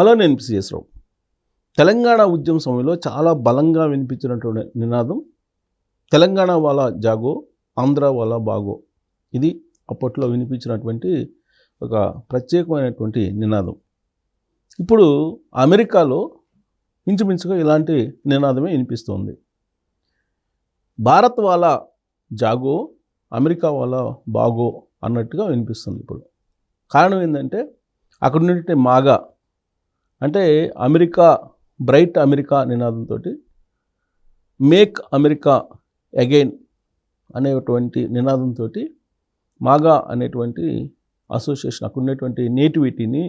Hello నేను PCS రావు. తెలంగాణ ఉద్యమ సమయంలో చాలా బలంగా వినిపించినటువంటి నినాదం తెలంగాణ వాళ్ళ జాగో ఆంధ్ర వాళ్ళ బాగో ఇది అప్పట్లో వినిపించినటువంటి ఒక ప్రత్యేకమైనటువంటి నినాదం. ఇప్పుడు అమెరికాలో ఇంచుమించుగా ఇలాంటి నినాదమే వినిపిస్తోంది. భారత్ వాళ్ళ జాగో అమెరికా వాళ్ళ బాగో అన్నట్టుగా వినిపిస్తుంది ఇప్పుడు. కారణం ఏంటంటే అక్కడ నుండి మాగా అంటే అమెరికా బ్రైట్ అమెరికా నినాదంతో మేక్ అమెరికా అగైన్ అనేటువంటి నినాదంతో మాగా అనేటువంటి అసోసియేషన్ అక్కడ ఉన్నటువంటి నేటివిటీని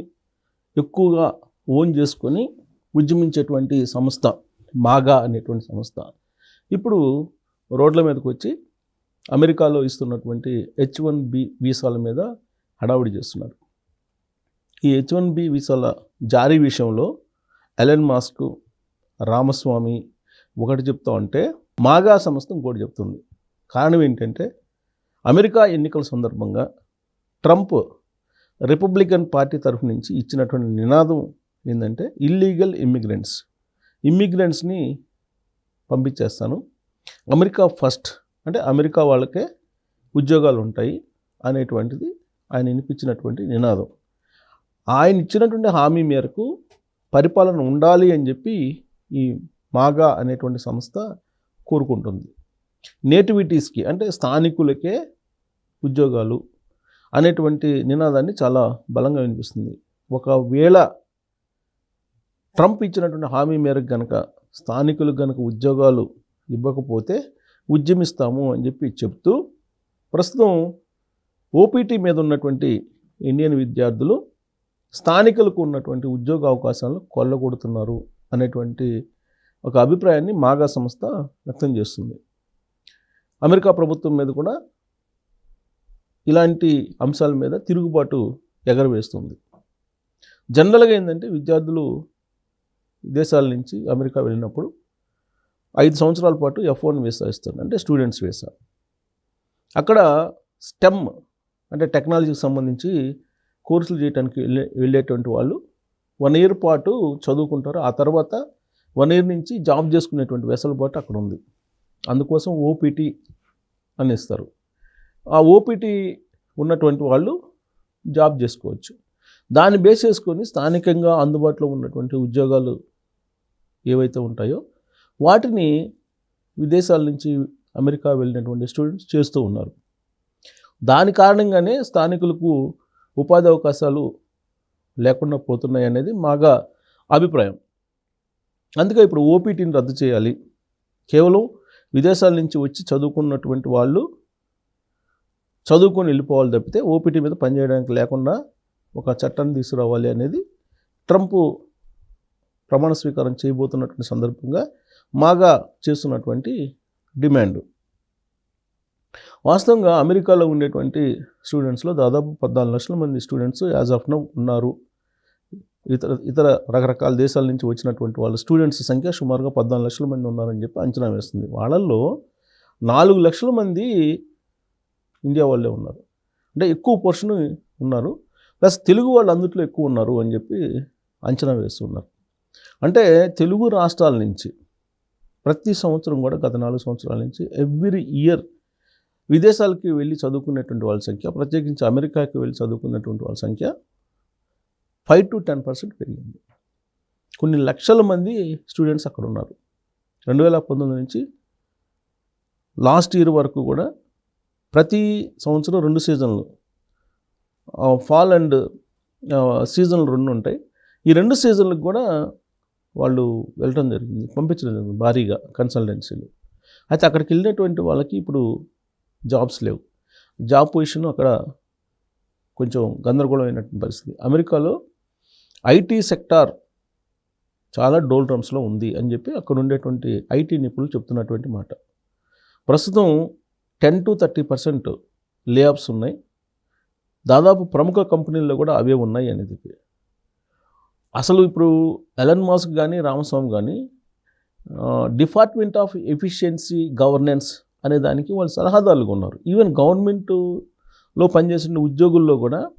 ఎక్కువగా ఓన్ చేసుకొని ఉద్యమించేటువంటి సంస్థ మాగా అనేటువంటి సంస్థ. ఇప్పుడు రోడ్ల మీదకి వచ్చి అమెరికాలో ఇస్తున్నటువంటి హెచ్ వన్ బి వీసాల మీద హడావుడి చేస్తున్నారు. ఈ హెచ్ వన్ బి వీసాల జారీ విషయంలో ఎలన్ మాస్క్ రామస్వామి ఒకటి చెప్తా ఉంటే మాగా సంస్థ ఇంకోటి చెప్తుంది. కారణం ఏంటంటే అమెరికా ఎన్నికల సందర్భంగా ట్రంప్ రిపబ్లికన్ పార్టీ తరఫు నుంచి ఇచ్చినటువంటి నినాదం ఏంటంటే ఇల్లీగల్ ఇమ్మిగ్రెంట్స్. ఇమ్మిగ్రెంట్స్ని పంపించేస్తాను. అమెరికా ఫస్ట్ అంటే అమెరికా వాళ్ళకే ఉద్యోగాలు ఉంటాయి అనేటువంటిది ఆయన వినిపించినటువంటి నినాదం. ఆయన ఇచ్చినటువంటి హామీ మేరకు పరిపాలన ఉండాలి అని చెప్పి ఈ మాగా అనేటువంటి సంస్థ కోరుకుంటుంది. నేటివిటీస్కి అంటే స్థానికులకే ఉద్యోగాలు అనేటువంటి నినాదాన్ని చాలా బలంగా వినిపిస్తుంది. ఒకవేళ ట్రంప్ ఇచ్చినటువంటి హామీ మేరకు కనుక స్థానికులకు కనుక ఉద్యోగాలు ఇవ్వకపోతే ఉద్యమిస్తాము అని చెప్పి చెప్తూ ప్రస్తుతం ఓపీటీ మీద ఉన్నటువంటి ఇండియన్ విద్యార్థులు స్థానికులకు ఉన్నటువంటి ఉద్యోగ అవకాశాలను కొల్లగొడుతున్నారు అనేటువంటి ఒక అభిప్రాయాన్ని మాగా సంస్థ వ్యక్తం చేస్తుంది. అమెరికా ప్రభుత్వం మీద కూడా ఇలాంటి అంశాల మీద తిరుగుబాటు ఎగరవేస్తుంది. జనరల్గా ఏంటంటే విద్యార్థులు దేశాల నుంచి అమెరికా వెళ్ళినప్పుడు ఐదు సంవత్సరాల పాటు ఎఫ్ వన్ వీసా ఇస్తారు అంటే స్టూడెంట్స్ వీసా. అక్కడ స్టెమ్ అంటే టెక్నాలజీకి సంబంధించి కోర్సులు చేయడానికి వెళ్ళే వెళ్ళేటువంటి వాళ్ళు వన్ ఇయర్ పాటు చదువుకుంటారు. ఆ తర్వాత వన్ ఇయర్ నుంచి జాబ్ చేసుకునేటువంటి వెసలుబాటు అక్కడ ఉంది. అందుకోసం ఓపీటీ అని ఇస్తారు. ఆ ఓపీటీ ఉన్నటువంటి వాళ్ళు జాబ్ చేసుకోవచ్చు. దాన్ని బేస్ చేసుకొని స్థానికంగా అందుబాటులో ఉన్నటువంటి ఉద్యోగాలు ఏవైతే ఉంటాయో వాటిని విదేశాల నుంచి అమెరికా వెళ్ళినటువంటి స్టూడెంట్స్ చేస్తూ ఉన్నారు. దాని కారణంగానే స్థానికులకు ఉపాధి అవకాశాలు లేకుండా పోతున్నాయి అనేది మాగా అభిప్రాయం. అందుకే ఇప్పుడు ఓపీటీని రద్దు చేయాలి. కేవలం విదేశాల నుంచి వచ్చి చదువుకున్నటువంటి వాళ్ళు చదువుకొని వెళ్ళిపోవాలి తప్పితే ఓపీటీ మీద పనిచేయడానికి లేకుండా ఒక చట్టాన్ని తీసుకురావాలి అనేది ట్రంప్ ప్రమాణ స్వీకారం చేయబోతున్నటువంటి సందర్భంగా మాగా చేస్తున్నటువంటి డిమాండ్. వాస్తవంగా అమెరికాలో ఉండేటువంటి స్టూడెంట్స్లో దాదాపు పద్నాలుగు లక్షల మంది స్టూడెంట్స్ యాజ్ ఆఫ్ నౌ ఉన్నారు. ఇతర ఇతర రకరకాల దేశాల నుంచి వచ్చినటువంటి వాళ్ళ స్టూడెంట్స్ సంఖ్య సుమారుగా పద్నాలుగు లక్షల మంది ఉన్నారని చెప్పి అంచనా వేస్తుంది. వాళ్ళల్లో నాలుగు లక్షల మంది ఇండియా వాళ్ళే ఉన్నారు. అంటే ఎక్కువ పోర్షన్ ఉన్నారు. ప్లస్ తెలుగు వాళ్ళు అందుట్లో ఎక్కువ ఉన్నారు అని చెప్పి అంచనా వేస్తున్నారు. అంటే తెలుగు రాష్ట్రాల నుంచి ప్రతి సంవత్సరం కూడా గత నాలుగు సంవత్సరాల నుంచి ఎవ్రీ ఇయర్ విదేశాలకి వెళ్ళి చదువుకునేటువంటి వాళ్ళ సంఖ్య ప్రత్యేకించి అమెరికాకి వెళ్ళి చదువుకున్నటువంటి వాళ్ళ సంఖ్య ఫైవ్ టు టెన్ పర్సెంట్ పెరిగింది. కొన్ని లక్షల మంది స్టూడెంట్స్ అక్కడ ఉన్నారు. రెండు వేల పంతొమ్మిది నుంచి లాస్ట్ ఇయర్ వరకు కూడా ప్రతి సంవత్సరం రెండు సీజన్లు ఫాల్ అండ్ సీజన్లు రెండు ఉంటాయి. ఈ రెండు సీజన్లకు కూడా వాళ్ళు వెళ్ళడం జరిగింది పంపించడం జరిగింది భారీగా కన్సల్టెన్సీలు. అయితే అక్కడికి వెళ్ళినటువంటి వాళ్ళకి ఇప్పుడు జాబ్స్ లేవు. జాబ్ పొజిషన్ అక్కడ కొంచెం గందరగోళమైనటువంటి పరిస్థితి. అమెరికాలో ఐటీ సెక్టార్ చాలా డోల్ డ్రమ్స్లో ఉంది అని చెప్పి అక్కడ ఉండేటువంటి ఐటీ నిపుణులు చెప్తున్నటువంటి మాట. ప్రస్తుతం ten to thirty percent layoffs ఉన్నాయి. దాదాపు ప్రముఖ కంపెనీల్లో కూడా అవే ఉన్నాయి అని చెప్పి. అసలు ఇప్పుడు ఎలన్ మాస్క్ కానీ రామస్వామి కానీ డిపార్ట్మెంట్ ఆఫ్ ఎఫిషియన్సీ గవర్నెన్స్ అనే దానికి వాళ్ళు సలహాదారులుగా ఉన్నారు ఈవెన్ గవర్నమెంట్లో పనిచేసిన ఉద్యోగుల్లో కూడా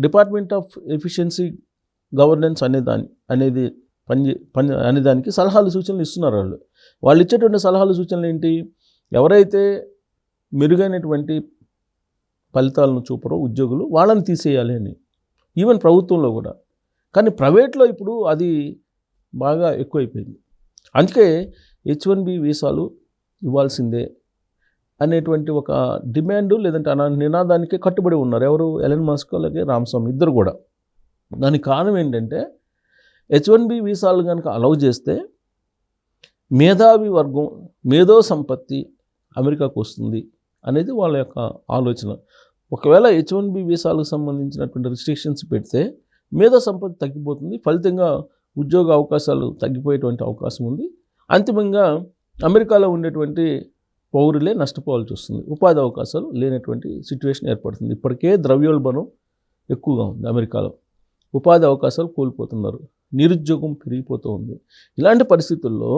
డిపార్ట్మెంట్ ఆఫ్ ఎఫిషియన్సీ గవర్నెన్స్ అనే దాని అనేది పని పని అనే దానికి సలహాలు సూచనలు ఇస్తున్నారు వాళ్ళు. వాళ్ళు ఇచ్చేటువంటి సలహాలు సూచనలు ఏంటి? ఎవరైతే మెరుగైనటువంటి ఫలితాలను చూపరో ఉద్యోగులు వాళ్ళని తీసేయాలి అని. ఈవెన్ ప్రభుత్వంలో కూడా. కానీ ప్రైవేట్లో ఇప్పుడు అది బాగా ఎక్కువైపోయింది. అందుకే హెచ్ వన్ బి వీసాలు ఇవ్వాల్సిందే అనేటువంటి ఒక డిమాండ్ లేదంటే అనా నినాదానికి కట్టుబడి ఉన్నారు. ఎవరు? ఎలన్ మస్క్ అలాగే రామస్వామి ఇద్దరు కూడా. దానికి కారణం ఏంటంటే హెచ్ వన్ బి వీసాలు కనుక అలౌ చేస్తే మేధావి వర్గం మేధో సంపత్తి అమెరికాకు వస్తుంది అనేది వాళ్ళ యొక్క ఆలోచన. ఒకవేళ హెచ్ వన్ బి వీసాలకు సంబంధించినటువంటి రిస్ట్రిక్షన్స్ పెడితే మేధో సంపత్తి తగ్గిపోతుంది ఫలితంగా ఉద్యోగ అవకాశాలు తగ్గిపోయేటువంటి అవకాశం ఉంది. అంతిమంగా అమెరికాలో ఉండేటువంటి పౌరులే నష్టపోవాల్సి వస్తుంది. ఉపాధి అవకాశాలు లేనటువంటి సిచ్యువేషన్ ఏర్పడుతుంది. ఇప్పటికే ద్రవ్యోల్బణం ఎక్కువగా ఉంది అమెరికాలో. ఉపాధి అవకాశాలు కోల్పోతున్నారు. నిరుద్యోగం పెరిగిపోతూ ఉంది. ఇలాంటి పరిస్థితుల్లో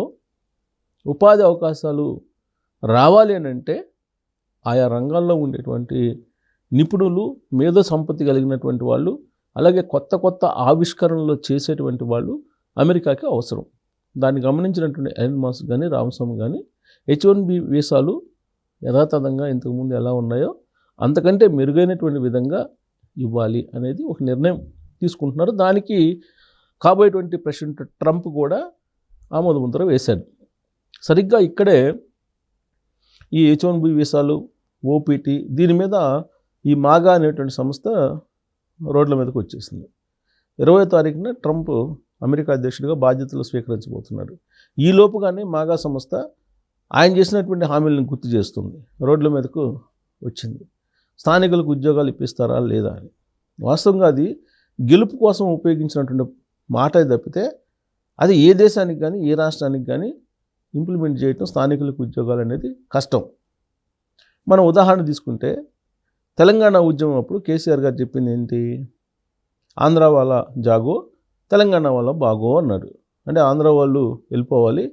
ఉపాధి అవకాశాలు రావాలి అని అంటే ఆయా రంగాల్లో ఉండేటువంటి నిపుణులు మేధో సంపత్తి కలిగినటువంటి వాళ్ళు అలాగే కొత్త కొత్త ఆవిష్కరణలు చేసేటువంటి వాళ్ళు అమెరికాకి అవసరం. దాన్ని గమనించినటువంటి ఎలన్ మాస్క్ కానీ రామస్వామి కానీ హెచ్ వన్ బి వీసాలు యథాతథంగా ఇంతకుముందు ఎలా ఉన్నాయో అంతకంటే మెరుగైనటువంటి విధంగా ఇవ్వాలి అనేది ఒక నిర్ణయం తీసుకుంటున్నారు. దానికి కాబోయేటువంటి ప్రెసిడెంట్ ట్రంప్ కూడా ఆమోదముద్ర వేశాడు. సరిగ్గా ఇక్కడే ఈ హెచ్ వన్ బి వీసాలు ఓపీటీ దీని మీద ఈ మాగా అనేటువంటి సంస్థ రోడ్ల మీదకి వచ్చేసింది. ఇరవై తారీఖున ట్రంప్ అమెరికా అధ్యక్షుడిగా బాధ్యతలు స్వీకరించబోతున్నారు. ఈ లోపుగానే మాగా సంస్థ ఆయన చేసినటువంటి హామీలను గుర్తు చేస్తుంది. రోడ్ల మీదకు వచ్చింది. స్థానికులకు ఉద్యోగాలు ఇప్పిస్తారా లేదా అని. వాస్తవంగా అది గెలుపు కోసం ఉపయోగించినటువంటి మాట తప్పితే అది ఏ దేశానికి కానీ ఏ రాష్ట్రానికి కానీ ఇంప్లిమెంట్ చేయటం స్థానికులకు ఉద్యోగాలు అనేది కష్టం. మనం ఉదాహరణ తీసుకుంటే తెలంగాణ ఉద్యమం అప్పుడు కేసీఆర్ గారు చెప్పింది ఏంటి? ఆంధ్ర వాళ్ళ జాగో తెలంగాణ వాళ్ళ బాగో అన్నాడు అంటే ఆంధ్ర వాళ్ళు వెళ్ళిపోవాలి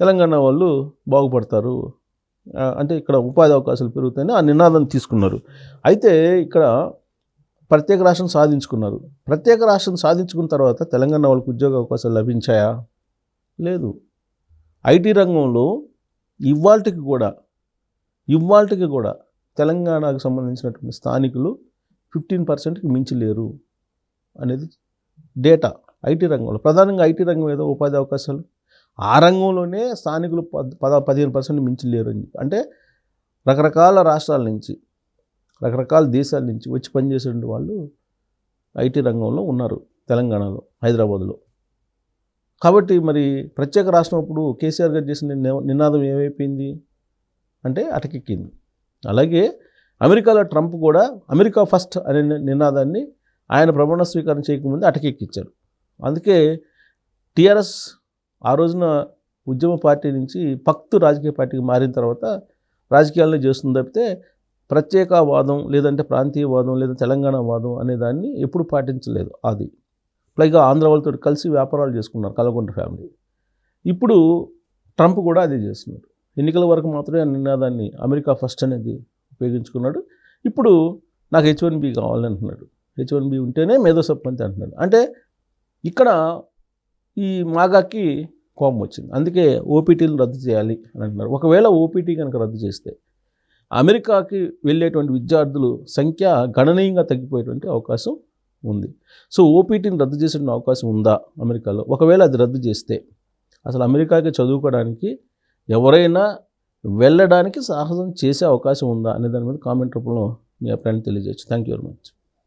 తెలంగాణ వాళ్ళు బాగుపడతారు. అంటే ఇక్కడ ఉపాధి అవకాశాలు పెరుగుతాయని ఆ నినాదం తీసుకున్నారు. అయితే ఇక్కడ ప్రత్యేక రాష్ట్రం సాధించుకున్నారు. ప్రత్యేక రాష్ట్రం సాధించుకున్న తర్వాత తెలంగాణ వాళ్ళకి ఉద్యోగ అవకాశాలు లభించాయా? లేదు. ఐటీ రంగంలో ఇవాల్టికి కూడా ఇవాల్టికి కూడా తెలంగాణకు సంబంధించినటువంటి స్థానికులు ఫిఫ్టీన్ పర్సెంట్కి మించి లేరు అనేది డేటా. ఐటీ రంగంలో ప్రధానంగా ఐటీ రంగం ఏదో ఉపాధి అవకాశాలు. ఆ రంగంలోనే స్థానికులు పద్ పద పదిహేను పర్సెంట్ మించి లేరు అని అంటే రకరకాల రాష్ట్రాల నుంచి రకరకాల దేశాల నుంచి వచ్చి పనిచేసే వాళ్ళు ఐటీ రంగంలో ఉన్నారు తెలంగాణలో హైదరాబాద్లో. కాబట్టి మరి ప్రత్యేక రాష్ట్రం అప్పుడు కేసీఆర్ గారు చేసిన నినాదం ఏమైపోయింది? అంటే అటకెక్కింది. అలాగే అమెరికాలో ట్రంప్ కూడా అమెరికా ఫస్ట్ అనే నినాదాన్ని ఆయన ప్రమాణ స్వీకారం చేయకముందు అటకెక్కించారు అందుకే టీఆర్ఎస్ ఆ రోజున ఉద్యమ పార్టీ నుంచి పక్తు రాజకీయ పార్టీకి మారిన తర్వాత రాజకీయాలను చేస్తుంది తప్పితే ప్రత్యేకవాదం లేదంటే ప్రాంతీయవాదం లేదా తెలంగాణ వాదం అనే దాన్ని ఎప్పుడు పాటించలేదు అది పైగా ఆంధ్ర వాళ్ళతో కలిసి వ్యాపారాలు చేసుకున్నారు కలగొండ ఫ్యామిలీ. ఇప్పుడు ట్రంప్ కూడా అదే చేస్తున్నారు ఎన్నికల వరకు మాత్రమే నినాదాన్ని అమెరికా ఫస్ట్ అనేది ఉపయోగించుకున్నాడు. ఇప్పుడు నాకు హెచ్ వన్ బి కావాలని అంటున్నాడు హెచ్ వన్ బి ఉంటేనే మేధోసప్పంతి అంటున్నాడు. అంటే ఇక్కడ ఈ మాగాకి కోపం వచ్చింది. అందుకే ఓపీటీలు రద్దు చేయాలి అని అంటున్నారు. ఒకవేళ ఓపీటీ కనుక రద్దు చేస్తే అమెరికాకి వెళ్ళేటువంటి విద్యార్థులు సంఖ్య గణనీయంగా తగ్గిపోయేటువంటి అవకాశం ఉంది. సో ఓపీటీని రద్దు చేసే అవకాశం ఉందా అమెరికాలో? ఒకవేళ అది రద్దు చేస్తే అసలు అమెరికాకి చదువుకోవడానికి ఎవరైనా వెళ్ళడానికి సాహసం చేసే అవకాశం ఉందా అనే దాని మీద కామెంట్ రూపంలో మీ అభిప్రాయాన్ని తెలియజేయచ్చు. Thank you very much